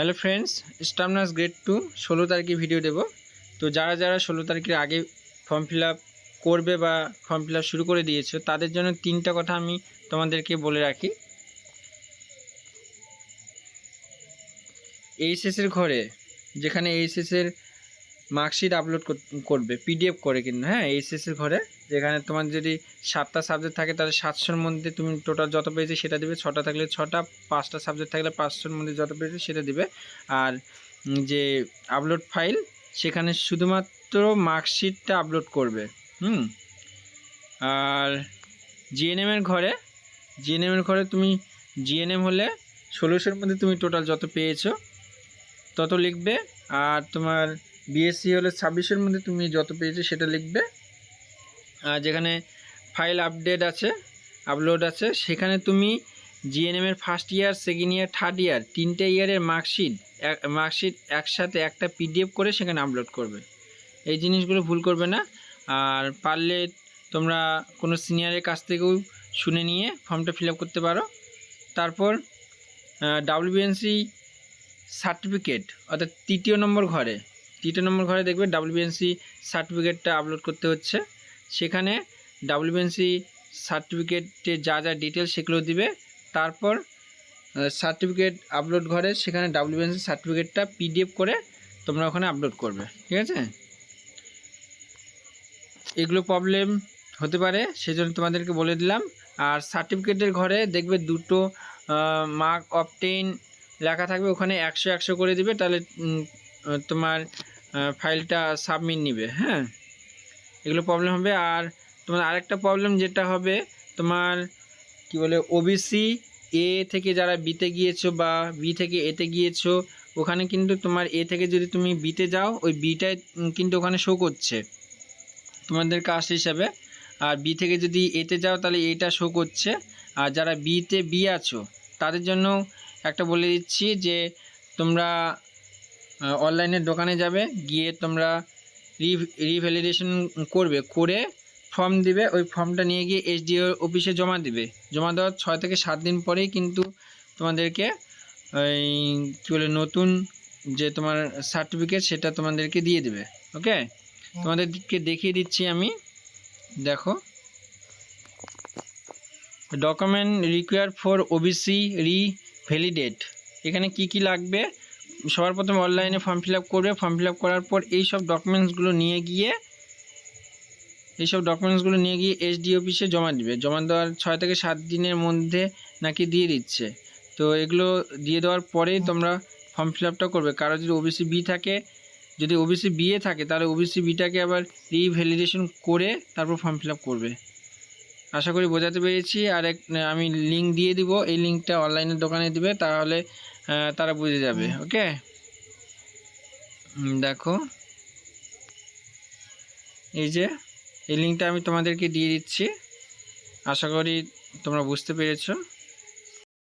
Hello friends, স্টামনাস grade two, ষোলো তারিখে ভিডিও দেব। তো যারা যারা ষোলো তারিখের আগে ফর্ম ফিল করবে বা ফর্ম ফিল শুরু করে দিয়েছ, তাদের জন্য তিনটা কথা আমি তোমাদেরকে বলে রাখি। এইচএসের ঘরে, যেখানে এইচএসের মার্কশিট আপলোড করবে পিডিএফ করে কিন্তু হ্যাঁ এইচএসের ঘরে। যেখানে তোমার যদি সাতটা সাবজেক্ট থাকে, তাহলে সাতশোর মধ্যে তুমি টোটাল যত পেয়েছে সেটা দিবে। ছটা থাকলে ছটা, পাঁচটা সাবজেক্ট থাকলে পাঁচশোর মধ্যে যত পেয়েছে সেটা দিবে। আর যে আপলোড ফাইল সেখানে শুধুমাত্র মার্কশিটটা আপলোড করবে, হুম? আর জিএনএমের ঘরে জিএনএমের ঘরে তুমি জিএনএম হলে ষোলোশোর মধ্যে তুমি টোটাল যত পেয়েছ, তত লিখবে। আর তোমার বিএসসি হলে ছাব্বিশের মধ্যে তুমি যত পেয়েছ সেটা লিখবে। আর যেখানে ফাইল আপডেট আছে আপলোড আছে, সেখানে তুমি জিএনএমের first year second year third year তিনটে ইয়ারের মার্কশিট মার্কশিট একসাথে একটা পিডিএফ করে সেখানে আপলোড করবে। এই জিনিসগুলো ভুল করবে না। আর পারলে তোমরা কোনো সিনিয়রের কাছ থেকেও শুনে নিয়ে ফর্মটা ফিল করতে পারো। তারপর ডাব্লিউবিএনসি সার্টিফিকেট অর্থাৎ তৃতীয় নম্বর ঘরে তৃতীয় নম্বর ঘরে দেখবে ডাব্লিউবিএনসি সার্টিফিকেটটা আপলোড করতে হচ্ছে। সেখানে ডাব্লিউবিএনসি সার্টিফিকেটে যা যা ডিটেলস সেগুলো দিবে। তারপর সার্টিফিকেট আপলোড ঘরে সেখানে ডাব্লিউবিএনসি সার্টিফিকেটটা পিডিএফ করে তোমরা ওখানে আপলোড করবে। ঠিক আছে? এগুলো প্রবলেম হতে পারে, সেজন্য তোমাদেরকে বলে দিলাম। আর সার্টিফিকেটের ঘরে দেখবে দুটো মার্ক অবটেইন লেখা থাকবে। ওখানে একশো একশো করে দিবে। তাহলে তোমার ফাইলটা সাবমিট নিবে হ্যাঁ? এগুলো প্রবলেম হবে। আর তোমার আরেকটা প্রবলেম যেটা হবে, তোমার কি বলে ওবিসি এ থেকে যারা বিতে গিয়েছো বা বি থেকে এতে গিয়েছো, ওখানে কিন্তু তোমার এ থেকে যদি তুমি বিতে যাও, ওই বিটায় কিন্তু ওখানে শো করছে তোমাদের কাস্ট হিসাবে। আর বি থেকে যদি এতে যাও, তাহলে এটা শো করছে। আর যারা বিতে বি আছো, তাদের জন্য একটা বলে দিচ্ছি যে তোমরা অনলাইনের দোকানে যাবে, গিয়ে তোমরা রি রিভ্যালিডেশন করবে, করে ফর্ম দিবে, ওই ফর্মটা নিয়ে গিয়ে এসডিও অফিসে জমা দিবে। জমা দেওয়ার ছয় থেকে সাত দিন পরেই কিন্তু তোমাদেরকে ওই কী বলে, নতুন যে তোমার সার্টিফিকেট সেটা তোমাদেরকে দিয়ে দেবে ওকে তোমাদেরকে দেখিয়ে দিচ্ছি আমি, দেখো। Document require for OBC revalidate এখানে কি কি লাগবে? সবার প্রথমে অনলাইনে ফর্ম ফিল করবে। ফর্ম ফিল করার পর এই সব ডকুমেন্টসগুলো নিয়ে গিয়ে, এইসব ডকুমেন্টসগুলো নিয়ে গিয়ে এসডি অফিসে জমা দিবে। জমা দেওয়ার ছয় থেকে সাত দিনের মধ্যে নাকি দিয়ে দিচ্ছে। তো এগুলো দিয়ে দেওয়ার পরেই তোমরা ফর্ম ফিল আপটা করবে। কারও যদি ওবিসি বি থাকে, যদি ওবিসি বিয়ে থাকে, তাহলে ওবিসি বিটাকে আবার রিভ্যালিডেশন করে তারপর ফর্ম ফিল আপ করবে। আশা করি বোঝাতে পেরেছি। আর এক আমি লিঙ্ক দিয়ে দিব। এই লিঙ্কটা অনলাইনের দোকানে দিবে। তাহলে তারা বুঝে যাবে ওকে? দেখো। এই যে এই লিঙ্কটা আমি তোমাদেরকে দিয়ে দিচ্ছি। আশা করি তোমরা বুঝতে পেরেছ।